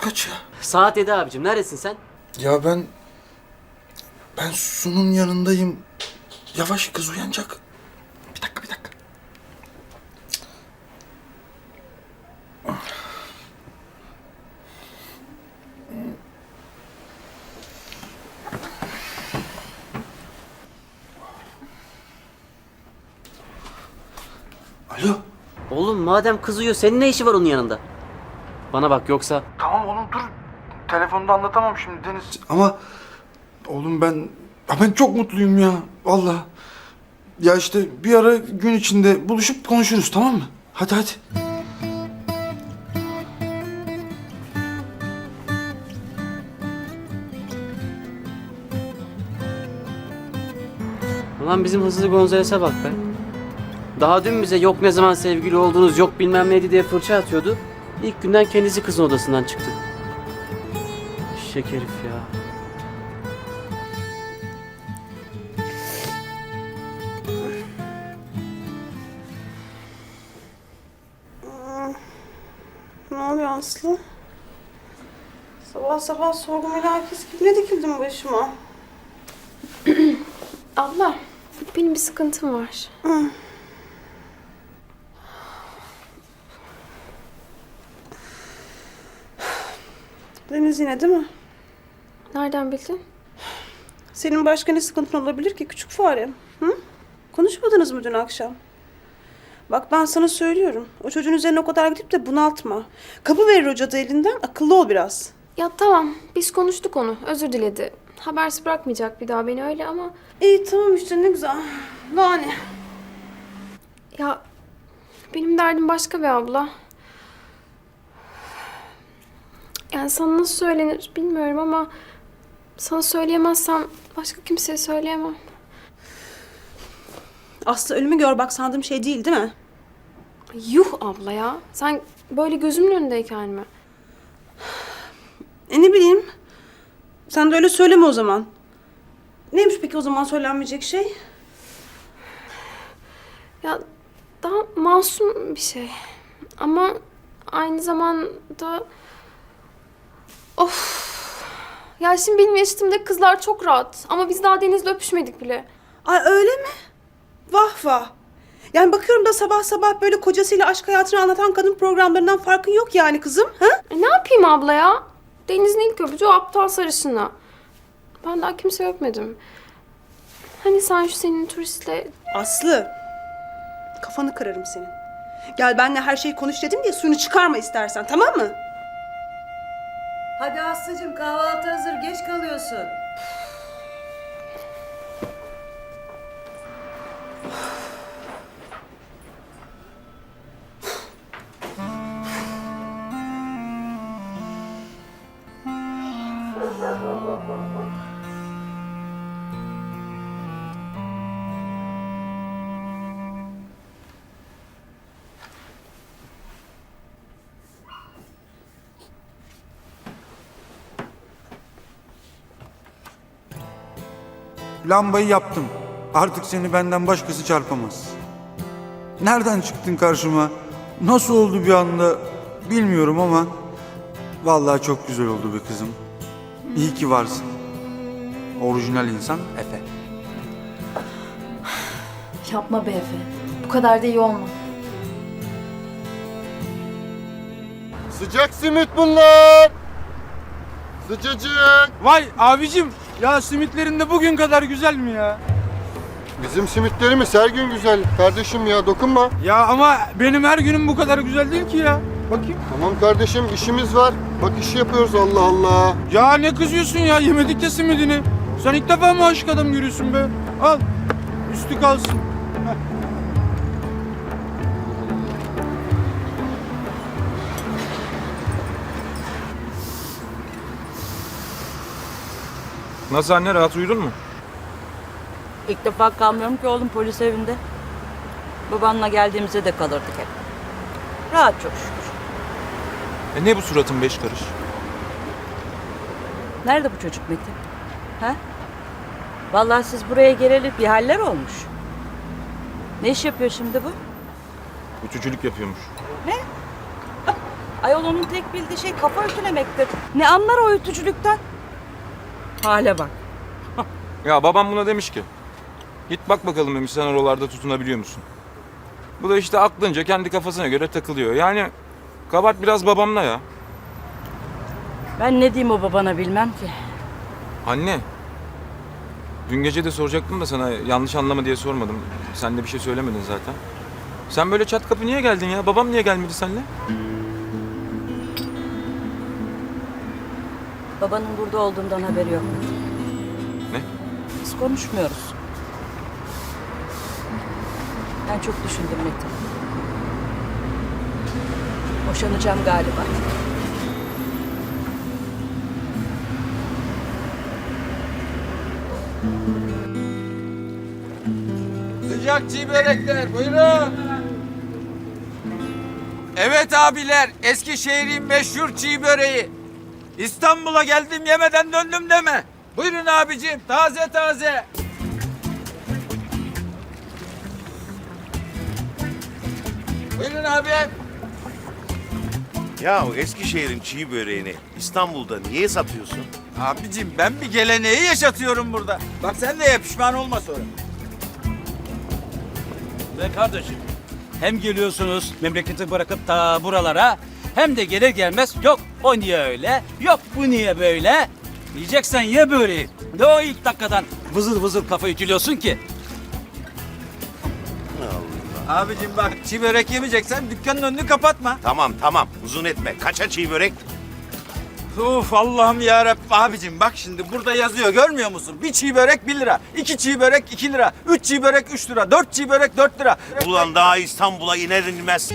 Saat kaç ya? Saat 7 abicim. Neredesin sen? Ya ben... Ben Su'nun yanındayım. Yavaş kız uyanacak. Bir dakika bir dakika. Alo. Oğlum madem kız uyuyor senin ne işi var onun yanında? Bana bak yoksa... Tamam oğlum dur. Telefonda anlatamam şimdi Deniz. Ama oğlum ben ya ben çok mutluyum ya. Vallahi. Ya işte bir ara gün içinde buluşup konuşuruz tamam mı? Hadi hadi. Ulan bizim hızlı Gonzales'e bak be. Daha dün bize yok ne zaman sevgili oldunuz yok bilmem neydi diye fırça atıyordu. İlk günden kendisi kızın odasından çıktı. Şeker herif ya. Ne oluyor Aslı? Sabah sabah sorgu melakis gibi ne dikildin başıma? Abla, benim bir sıkıntım var. Deniz yine değil mi? Nereden bildin? Senin başka ne sıkıntın olabilir ki küçük fare? Hı? Konuşmadınız mı dün akşam? Bak ben sana söylüyorum. O çocuğun üzerine o kadar gidip de bunaltma. Kapı verir o cadı elinden. Akıllı ol biraz. Ya tamam, biz konuştuk onu. Özür diledi. Habersiz bırakmayacak bir daha beni öyle ama... İyi tamam işte ne güzel. Ne? Ya benim derdim başka bir abla. Yani sana nasıl söylenir bilmiyorum ama... Sana söyleyemezsem başka kimseye söyleyemem. Aslı ölümü gör bak sandığım şey değil değil mi? Yuh abla ya. Sen böyle gözümün önündeyken mi? E ne bileyim. Sen de öyle söyleme o zaman. Neymiş peki o zaman söylenmeyecek şey? Ya daha masum bir şey. Ama aynı zamanda... Of. Ya şimdi benim yaşıtımdaki kızlar çok rahat. Ama biz daha Deniz'le öpüşmedik bile. Ay öyle mi? Vah vah. Yani bakıyorum da sabah sabah böyle kocasıyla aşk hayatını anlatan kadın programlarından farkın yok yani kızım. Ha? E ne yapayım abla ya? Deniz'in ilk öpücüğü aptal sarışınla. Ben daha kimse öpmedim. Hani sen şu senin turistle... Aslı. Kafanı kırarım senin. Gel benimle her şeyi konuş dedim diye suyunu çıkarma istersen tamam mı? Hadi Aslı'cığım kahvaltı hazır. Geç kalıyorsun. Lambayı yaptım. Artık seni benden başkası çarpamaz. Nereden çıktın karşıma? Nasıl oldu bir anda bilmiyorum ama vallahi çok güzel oldu be kızım. İyi ki varsın. Orijinal insan Efe. Yapma be Efe. Bu kadar da iyi olma. Sıcak simit bunlar. Sıcacık. Vay abicim ya simitlerin de bugün kadar güzel mi ya? Bizim simitlerimiz her gün güzel. Kardeşim ya dokunma. Ya ama benim her günüm bu kadar güzel değil ki ya. Bakayım. Tamam kardeşim işimiz var. Bak işi yapıyoruz Allah Allah. Ya ne kızıyorsun ya yemedik ya simidini. Sen ilk defa mı aşık adam görüyorsun be? Al. Üstü kalsın. Nasıl anne rahat uyudun mu? İlk defa kalmıyorum ki oğlum polis evinde. Babanla geldiğimizde de kalırdık hep. Rahat çok şükür. E ne bu suratın beş karış? Nerede bu çocuk Metin? Ha? Vallahi siz buraya geleli bir haller olmuş. Ne iş yapıyor şimdi bu? Ütücülük yapıyormuş. Ayol onun tek bildiği şey kafa ütülemektir. Ne anlar o ütücülükten? Hale bak. Ya babam buna demiş ki. Git bak bakalım demiş sen oralarda tutunabiliyor musun? Bu da işte aklınca kendi kafasına göre takılıyor. Yani kabahat biraz babamla ya. Ben ne diyeyim o babana bilmem ki. Anne. Dün gece de soracaktım da sana yanlış anlama diye sormadım. Sen de bir şey söylemedin zaten. Sen böyle çat kapı niye geldin ya? Babam niye gelmedi seninle? Babanın burada olduğundan haberi yok. Ne? Biz konuşmuyoruz. Ben çok düşündüm Metin. Boşanacağım galiba. Sıcak çiğ börekler buyurun. Evet abiler Eskişehir'in meşhur çiğ böreği. İstanbul'a geldim yemeden döndüm deme. Buyurun abicim taze taze. Buyurun abi. Ya o Eskişehir'in çiğ böreğini İstanbul'da niye satıyorsun? Abicim ben bir geleneği yaşatıyorum burada. Bak sen de ye pişman olma sonra. Ve kardeşim hem geliyorsunuz memleketi bırakıp ta buralara hem de gelir gelmez yok o niye öyle yok bu niye böyle diyeceksen ye böreği. Ne o ilk dakikadan vızır vızır kafa ütülüyorsun ki? Abicim bak çiğ börek yemeyeceksen dükkanın önünü kapatma. Tamam tamam uzun etme. Kaça çiğ börek? Uf Allah'ım ya Abicim bak şimdi burada yazıyor görmüyor musun? Bir çiğ börek 1 lira, iki çiğ börek 2 lira, üç çiğ börek 3 lira, dört çiğ börek 4 lira. Ulan daha İstanbul'a iner inmez